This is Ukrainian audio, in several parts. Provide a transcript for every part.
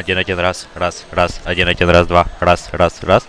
Один, один, раз, раз, раз, один, один, раз, два, раз, раз, раз.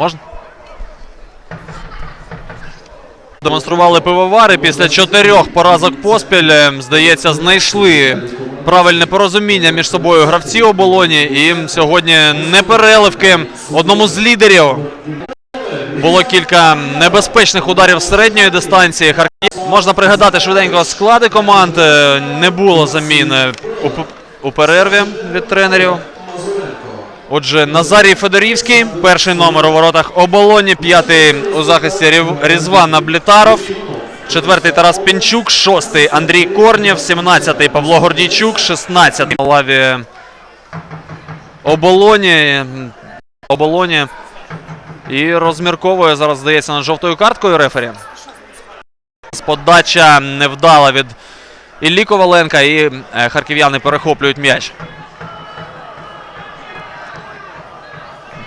Можна? Демонстрували пивовари після чотирьох поразок поспіль. е, Здається, знайшли правильне порозуміння між собою гравці оболоні. І сьогодні непереливки одному з лідерів. Було кілька небезпечних ударів середньої дистанції. Харків можна пригадати швиденько склади команд. Е, Не було заміни у, у перерві від тренерів. Отже, Назарій Федорівський, перший номер у воротах оболоні, п'ятий у захисті Різван Аблітаров, четвертий Тарас Пінчук, шостий Андрій Корнєв, сімнадцятий Павло Гордійчук, шістнадцятий на лаві оболоні. Оболоні. І розмірковує зараз, здається, над жовтою карткою рефері. Подача невдала від Іллі Коваленка, і е, харків'яни перехоплюють м'яч.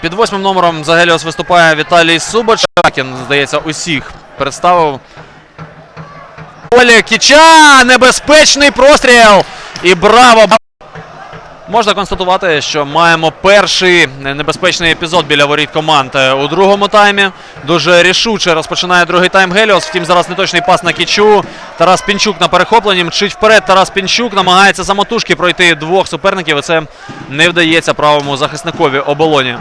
Під восьмим номером за Геліос виступає Віталій Субачакін. Здається, усіх представив. Полі Кіча! Небезпечний простріл! І браво! Можна констатувати, що маємо перший небезпечний епізод біля воріт команд е, у другому таймі. Дуже рішуче розпочинає другий тайм Геліос. Втім, зараз неточний пас на Кічу. Тарас Пінчук на перехопленні. Мчить вперед. Тарас Пінчук намагається самотужки пройти двох суперників. І це не вдається правому захисникові оболоні.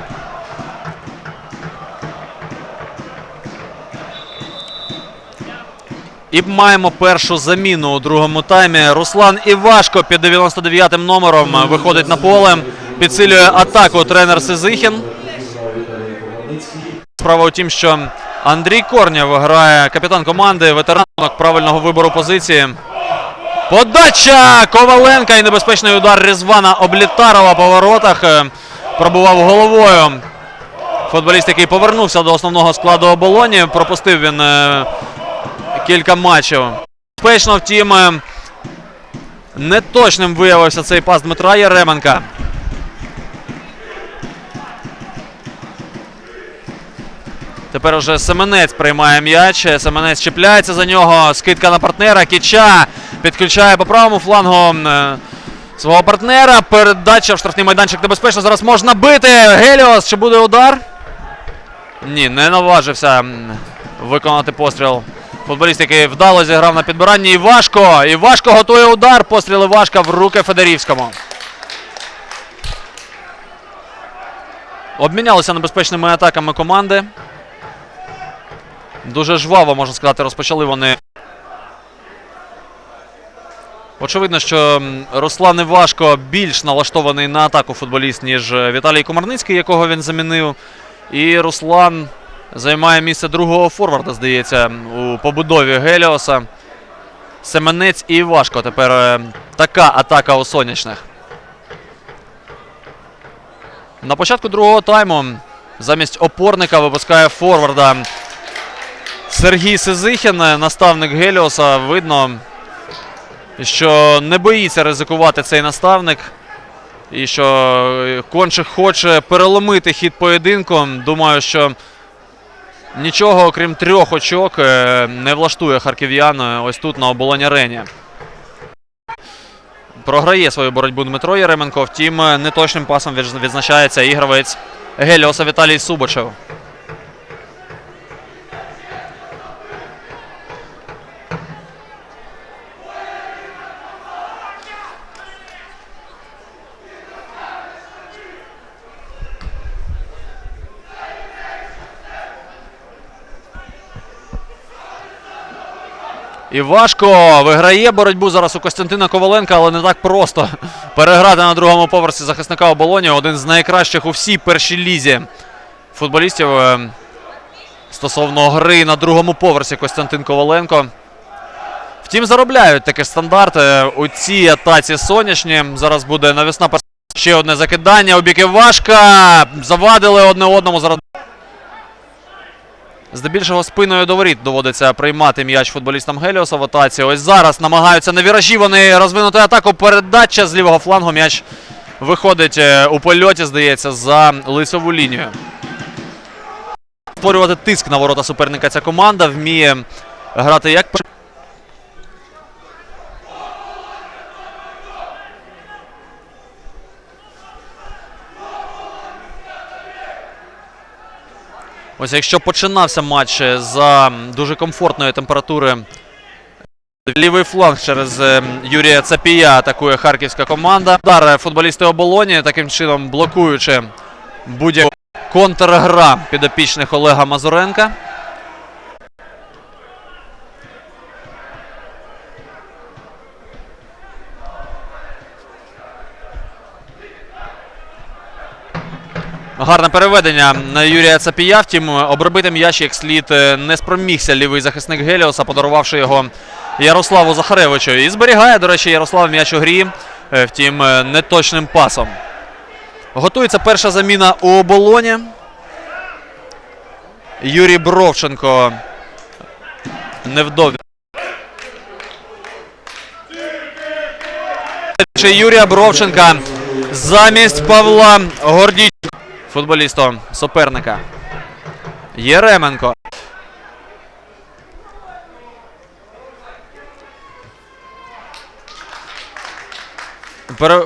І маємо першу заміну у другому таймі. Руслан Івашко під 99-м номером виходить на поле, підсилює атаку тренер Сизихін. Справа у тім, що Андрій Корнєв грає капітан команди, ветеранок правильного вибору позиції. Подача Коваленка і небезпечний удар Різвана Облітарова по воротах. Е, Пробував головою. Футболіст, який повернувся до основного складу оболоні, пропустив він е, кілька матчів. Безпечно, втім, е, неточним виявився цей пас Дмитра Яременка. Тепер уже Семенець приймає м'яч. Семенець чіпляється за нього. Скидка на партнера. Кіча підключає по правому флангу е, свого партнера. Передача в штрафний майданчик небезпечно. Зараз можна бити. Геліос. Чи буде удар? Ні, не наважився виконати постріл. Футболіст, який вдало зіграв на підбиранні. Івашко. Івашко готує удар. Постріл Івашка в руки Федорівському. Обмінялися небезпечними атаками команди. Дуже жваво, можна сказати, розпочали вони. Очевидно, що Руслан Івашко більш налаштований на атаку футболіст, ніж е, Віталій Комарницький, якого він замінив. І Руслан займає місце другого форварда, здається, у побудові Геліоса. Семенець і Івашко. Тепер е, така атака у сонячних. На початку другого тайму замість опорника випускає форварда Сергій Сизихін, наставник Геліоса. Видно, що не боїться ризикувати цей наставник. І що е, Кончик хоче переломити хід поєдинку. Думаю, що нічого, окрім трьох очок, е, не влаштує харків'ян е, ось тут на оболонь арені. Програє свою боротьбу Дмитро Яременко. Втім, е, неточним пасом відзначається і гравець Геліоса Віталій Субачев. І важко виграє боротьбу зараз у Костянтина Коваленка, але не так просто переграти на другому поверсі захисника оболоні. Один з найкращих у всій першій лізі футболістів. е, стосовно гри на другому поверсі Костянтин Коваленко. Втім, заробляють таки стандарти у цій атаці сонячні. Зараз буде навісна Ще одне закидання. У біки важка. Завадили одне одному. Зараз Здебільшого спиною до воріт доводиться приймати м'яч футболістам Геліоса в атаці. Ось зараз намагаються на віражі вони розвинути атаку. Передача з лівого флангу. М'яч виходить е, у польоті, здається, за лицеву лінію. Створювати тиск на ворота суперника ця команда вміє грати як Ось якщо починався матч е, за дуже комфортної температури. Лівий фланг через е, Юрія Цапія атакує харківська команда. Удар е, футболісти оболоні, таким чином блокуючи будь-яку контргра підопічних Олега Мазуренка. Гарне переведення на Юрія Цапія. Втім, обробити м'яч як слід е, не спромігся лівий захисник Геліоса, подарувавши його Ярославу Захаревичу. І зберігає, до речі, Ярослав м'яч у грі. е, Втім, е, неточним пасом. Готується перша заміна у оболоні. Юрій Бровченко невдові. Юрія Бровченка замість Павла Гордійчука, футболіста суперника. Єременко.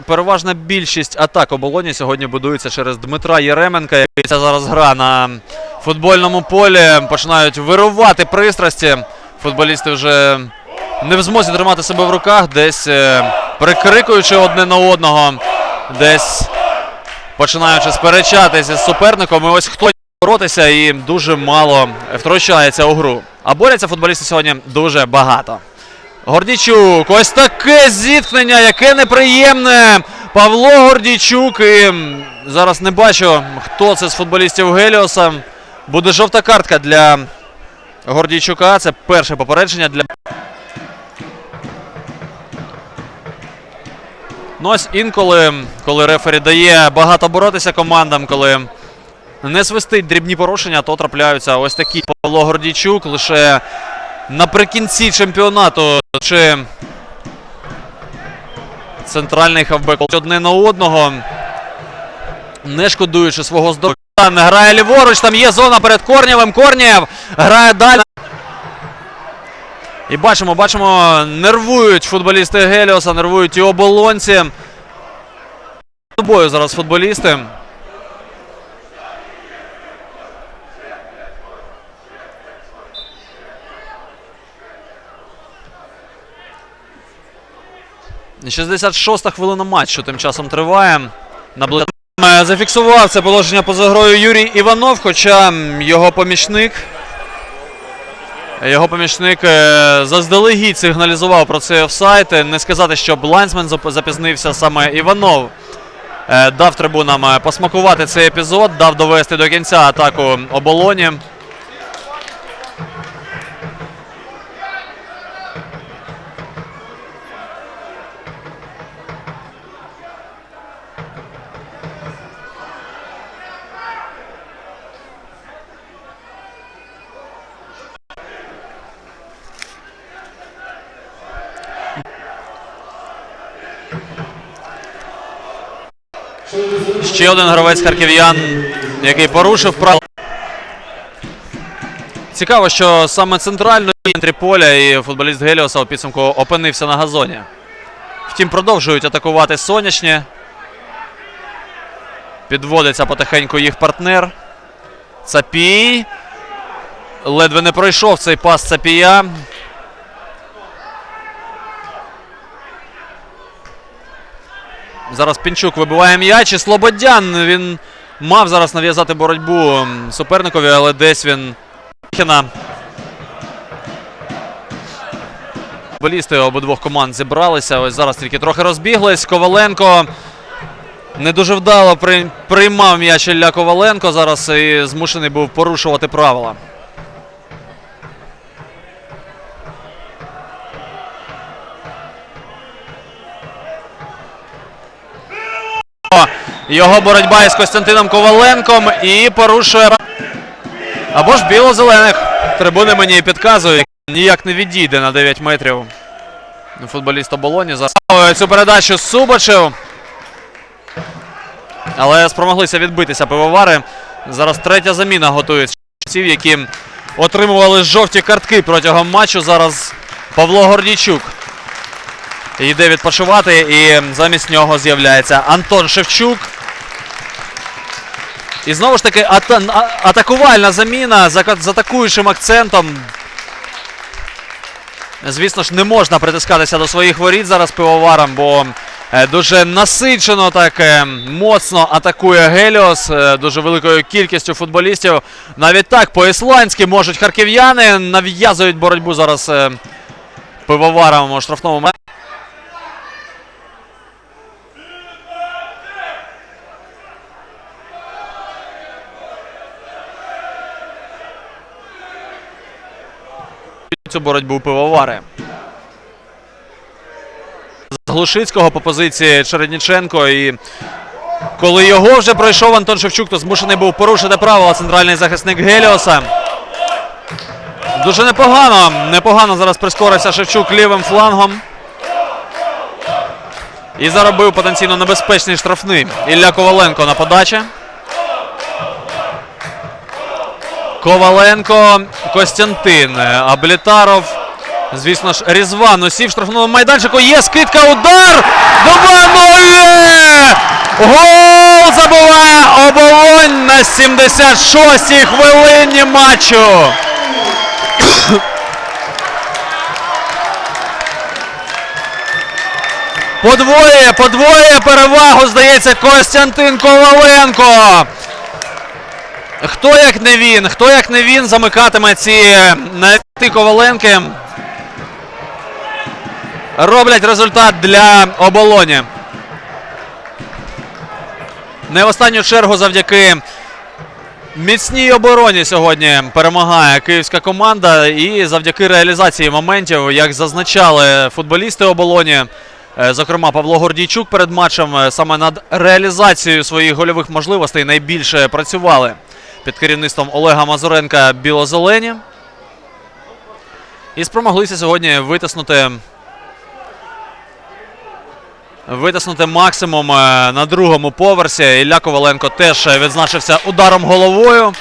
Переважна більшість атак оболоні сьогодні будується через Дмитра Єременка, який ця зараз гра на футбольному полі. Починають вирувати пристрасті. Футболісти вже не в змозі тримати себе в руках, десь е, прикрикуючи одне на одного, десь починаючи сперечатися з суперником. І ось хто боротися і дуже мало втручається у гру. А борються футболісти сьогодні дуже багато. Гордійчук, ось таке зіткнення, яке неприємне. Павло Гордійчук. І зараз не бачу, хто це з футболістів Геліоса. Буде жовта картка для Гордійчука. Це перше попередження для. Ось інколи, коли рефері дає багато боротися командам, коли не свистить дрібні порушення, то трапляються ось такі Павло Гордійчук лише наприкінці чемпіонату чи центральний хавбек одне на одного, не шкодуючи свого здоров'я. Грає ліворуч, там є зона перед Корнєвим. Корнєв грає далі. І бачимо, бачимо, нервують футболісти Геліоса, нервують і оболонці. Тобою зараз футболісти. І 66-та хвилина матчу тим часом триває. Зафіксував це положення поза грою Юрій Іванов, хоча його помічник. Його помічник е, заздалегідь сигналізував про цей офсайт. Не сказати, що лайнсмен запізнився саме Іванов. е, Дав трибунам е, посмакувати цей епізод, дав довести до кінця атаку оболоні. Ще один гравець харків'ян, який порушив право. Цікаво, що саме центрально в центрі поля і футболіст Геліоса у підсумку опинився на газоні. Втім, продовжують атакувати сонячні. Підводиться потихеньку їх партнер. Цапій. Ледве не пройшов цей пас Цапія. Зараз Пінчук вибиває м'яч і Слободян. Він мав зараз нав'язати боротьбу суперникові, але десь він. Футболісти обидвох команд зібралися. Ось зараз тільки трохи розбіглись. Коваленко не дуже вдало приймав м'яч Ілля Коваленко. Зараз і змушений був порушувати правила. Його боротьба із Костянтином Коваленком і порушує. Або ж біло-зелених. Трибуни мені підказують. Ніяк не відійде на 9 метрів. Футболіст оболоні. Заставив цю передачу Субачев. Але спромоглися відбитися пивовари. Зараз третя заміна готується. Які отримували жовті картки протягом матчу. Зараз Павло Гордійчук йде відпочивати, і замість нього з'являється Антон Шевчук. І знову ж таки ата- атакувальна заміна з з атакуючим акцентом. Звісно ж, не можна притискатися до своїх воріт зараз пивоварам, бо е, дуже насичено так е, моцно атакує Геліос е, дуже великою кількістю футболістів. Навіть так по-ісландськи можуть харків'яни нав'язують боротьбу зараз пивоварам у штрафному цю боротьбу пивовари. З Глушицького по позиції Чередніченко. І коли його вже пройшов Антон Шевчук, то змушений був порушити правила центральний захисник Геліоса. Дуже непогано. Непогано зараз прискорився Шевчук лівим флангом. І заробив потенційно небезпечний штрафний. Ілля Коваленко на подачі. Коваленко, Костянтин, Аблітаров. Звісно ж, Різван усі в штрафному майданчику. Є скидка, удар! 2-0! Гол забуває оболонь на 76-й хвилині матчу. Подвоє, подвоє перевагу, здається, Костянтин Коваленко. Хто як не він, хто як не він замикатиме ці навіти Коваленки. Роблять результат для оболоні. Не в останню чергу завдяки міцній обороні сьогодні перемагає київська команда. І завдяки реалізації моментів, як зазначали футболісти оболоні, е, зокрема Павло Гордійчук перед матчем, е, саме над реалізацією своїх гольових можливостей найбільше працювали під керівництвом Олега Мазуренка біло-зелені. І спромоглися сьогодні витиснути. Витиснути максимум е, на другому поверсі. Ілля Коваленко теж відзначився ударом головою.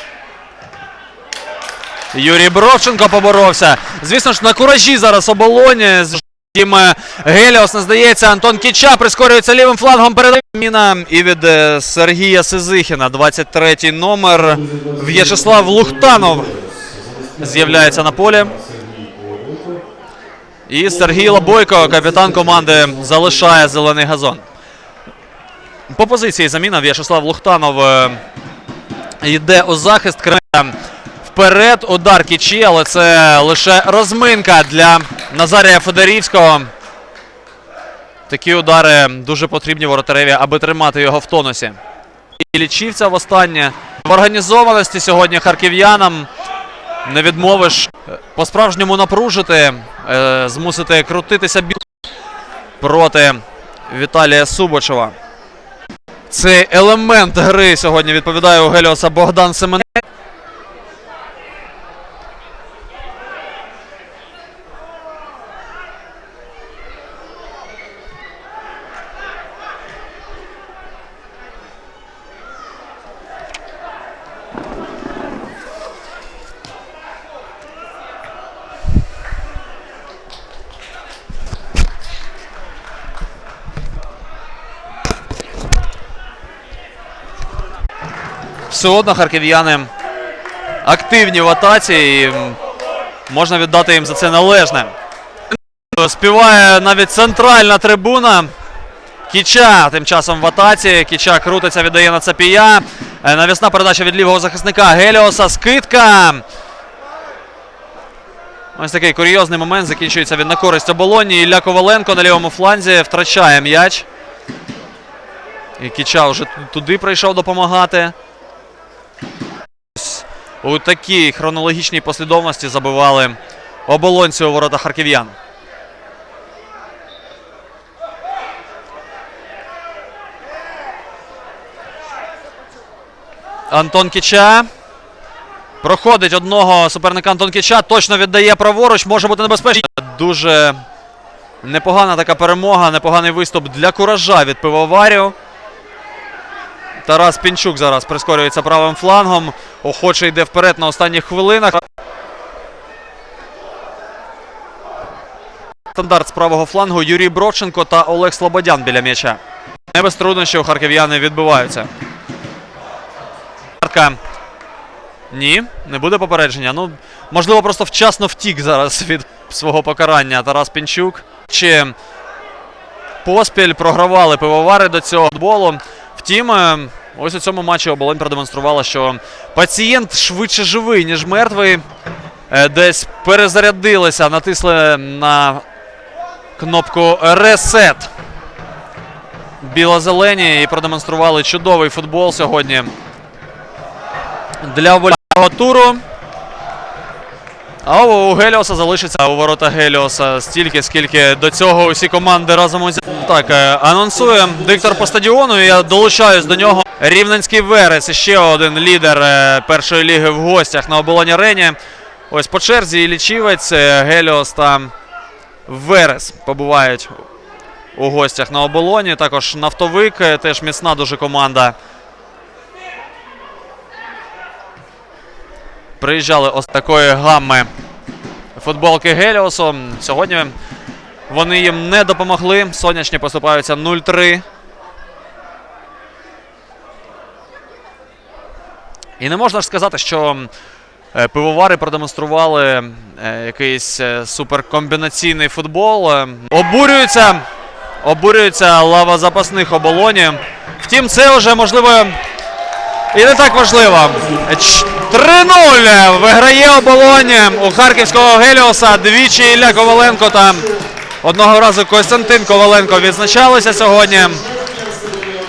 Юрій Бровченко поборовся. Звісно ж, на куражі зараз оболоні. Тім е, Геліос не здається. Антон Кіча прискорюється лівим флангом. Передає міна і від е, Сергія Сизихіна. 23-й номер. В'ячеслав Лухтанов з'являється на полі. І Сергій Лобойко, капітан команди, залишає зелений газон. По позиції заміна В'ячеслав Лухтанов е, йде у захист. Кремля вперед. Удар кічі, але це лише розминка для Назарія Федорівського. Такі удари дуже потрібні воротареві, аби тримати його в тонусі. І лічівця востаннє в організованості сьогодні харків'янам. Не відмовиш по-справжньому напружити, е, змусити крутитися бі... проти Віталія Субачева. Цей елемент гри сьогодні відповідає у Геліоса Богдан Семен. Все одно харків'яни активні в атаці і можна віддати їм за це належне. Співає навіть центральна трибуна. Кіча тим часом в атаці. Кіча крутиться, віддає на Цапія. Е, Навісна передача від лівого захисника Геліоса. Скидка. Ось такий курйозний момент. Закінчується він на користь оболоні. Ілля Коваленко на лівому фланзі втрачає м'яч. І Кіча вже туди прийшов допомагати. У такій хронологічній послідовності забивали оболонці у ворота харків'ян. Антон Кіча. Проходить одного суперника Антон Кіча, точно віддає праворуч, може бути небезпечно. Дуже непогана така перемога, непоганий виступ для куража від пивоварів. Тарас Пінчук зараз прискорюється правим флангом. Охоче йде вперед на останніх хвилинах. Стандарт з правого флангу Юрій Бродченко та Олег Слободян біля м'яча. Не без труднощів харків'яни відбиваються. Ні, не буде попередження. Ну, можливо, просто вчасно втік зараз від свого покарання Тарас Пінчук. Чи поспіль програвали пивовари до цього футболу. Втім, е, ось у цьому матчі оболонь продемонструвала, що пацієнт швидше живий, ніж мертвий. Е, Десь перезарядилися, натисли на кнопку Ресет. Біло-зелені і продемонстрували чудовий футбол сьогодні для вольного туру. А у Геліоса залишиться у ворота Геліоса стільки, скільки до цього усі команди разом узяли. Так, е, анонсує диктор по стадіону. Я долучаюсь до нього. Рівненський Верес, ще один лідер е, першої ліги в гостях на оболоні арені. Ось по черзі і лічівець, е, Геліос та Верес побувають у гостях на оболоні. Також нафтовик, теж міцна дуже команда. Приїжджали ось такої гамми футболки Геліосу. Сьогодні вони їм не допомогли. Сонячні поступаються 0-3. І не можна ж сказати, що е, пивовари продемонстрували е, якийсь е, суперкомбінаційний футбол. Обурюються, обурюється лава запасних оболоні. Втім, це вже можливо і не так важливо. Ч- 3-0 виграє оболоні у харківського Геліоса. Двічі Ілля Коваленко та одного разу Костянтин Коваленко відзначалися сьогодні.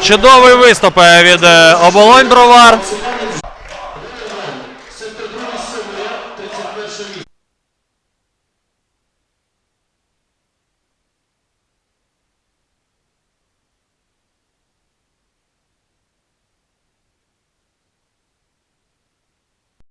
Чудовий виступ е, від е, оболонь Бровар.